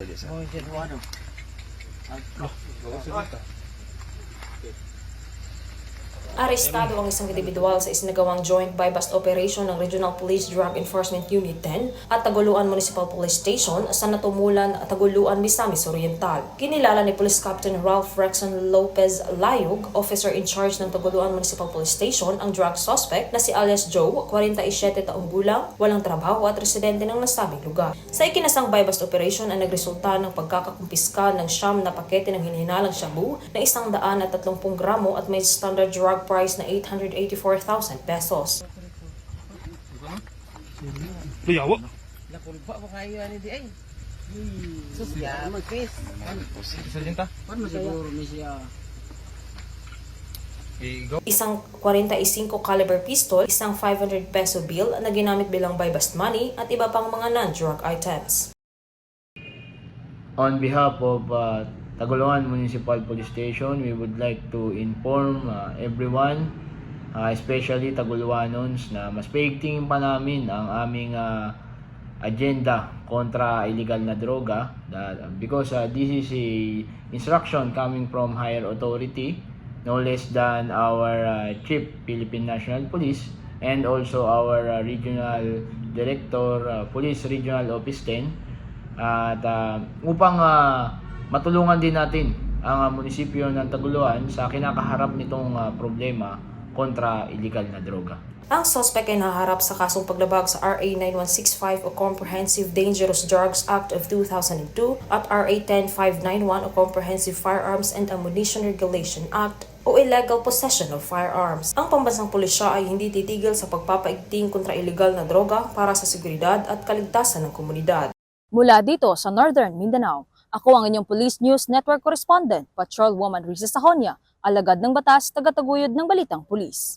Oh, dyan, ano? Arestado ang isang individual sa isinagawang joint buy-bust operation ng Regional Police Drug Enforcement Unit 10 at Taguluan Municipal Police Station sa Natumulan, Taguluan, Misamis Oriental. Kinilala ni Police Captain Ralph Rexon Lopez Layog, officer in charge ng Taguluan Municipal Police Station, ang drug suspect na si alias Joe, 47 taong gulang, walang trabaho at residente ng nasabing lugar. Sa ikinasang buy-bust operation ay nagresulta ng pagkakakumpiska ng siyam na pakete ng hinihinalang shabu na isang daan at 30 gramo at may standard drug price na 884,000 pesos. Luyawa. Nakulba pa kayo ano di ay. Sus, ya, mag-face. Isa din ta. Paano siguro may siya? Isang 45 caliber pistol, isang 500 peso bill na ginamit bilang buy-bust money at iba pang mga non-drug items. On behalf of uh, Tagoloan Municipal Police Station, we would like to inform uh, everyone, uh, especially Tagoloanons, na mas paigtingin pa namin ang aming uh, agenda kontra illegal na droga. That, because uh, this is a instruction coming from higher authority no less than our uh, Chief Philippine National Police and also our uh, Regional Director uh, Police Regional Office 10 at uh, upang uh, matulungan din natin ang uh, munisipyo ng Taguluan sa kinakaharap nitong uh, problema kontra illegal na droga. Ang suspect ay naharap sa kasong paglabag sa RA 9165 o Comprehensive Dangerous Drugs Act of 2002 at RA 10591 o Comprehensive Firearms and Ammunition Regulation Act o illegal possession of firearms. Ang pambansang pulisya ay hindi titigil sa pagpapaigting kontra illegal na droga para sa seguridad at kaligtasan ng komunidad. Mula dito sa Northern Mindanao, ako ang inyong Police News Network Correspondent, Patrol Woman Risa Sahonia, alagad ng batas, tagataguyod ng Balitang Pulis.